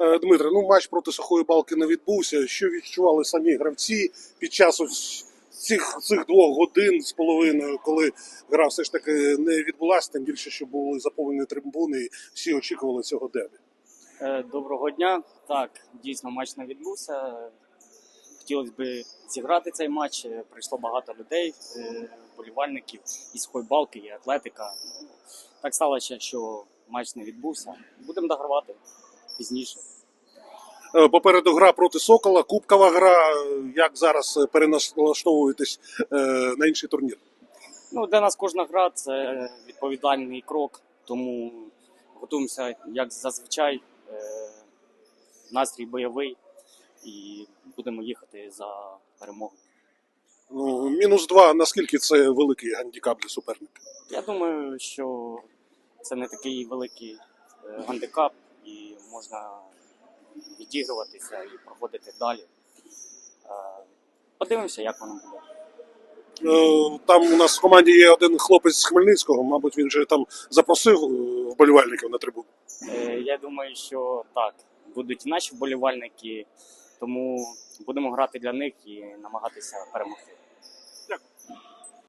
Е, Дмитре, ну матч проти сухої балки не відбувся. Що відчували самі гравці під час ось цих, цих двох годин з половиною, коли гра все ж таки не відбулася, тим більше, що були заповнені трибуни, і всі очікували цього дебі. Е, Доброго дня. Так, дійсно матч не відбувся. Хотілося б зіграти цей матч. Е, Прийшло багато людей, е, вболівальників і Схойбалки, і Атлетика. Ну, Так сталося, що матч не відбувся. Будемо догравати пізніше. Е, Попереду гра проти Сокола, кубкова гра. Як зараз е, переналаштовуєтесь е, на інший турнір? Ну, для нас кожна гра це відповідальний крок, тому готуємося, як зазвичай, настрій бойовий і будемо їхати за перемогу. Ну, мінус два. Наскільки це великий гандікап для суперника? Я думаю, що це не такий великий гандикап, можна відігруватися і проходити далі. Е, Подивимося, як воно буде. Е, Там у нас в команді є один хлопець з Хмельницького, мабуть, він же там запросив е, вболівальників на трибуну. Я думаю, що так, будуть наші вболівальники, тому будемо грати для них і намагатися перемогти.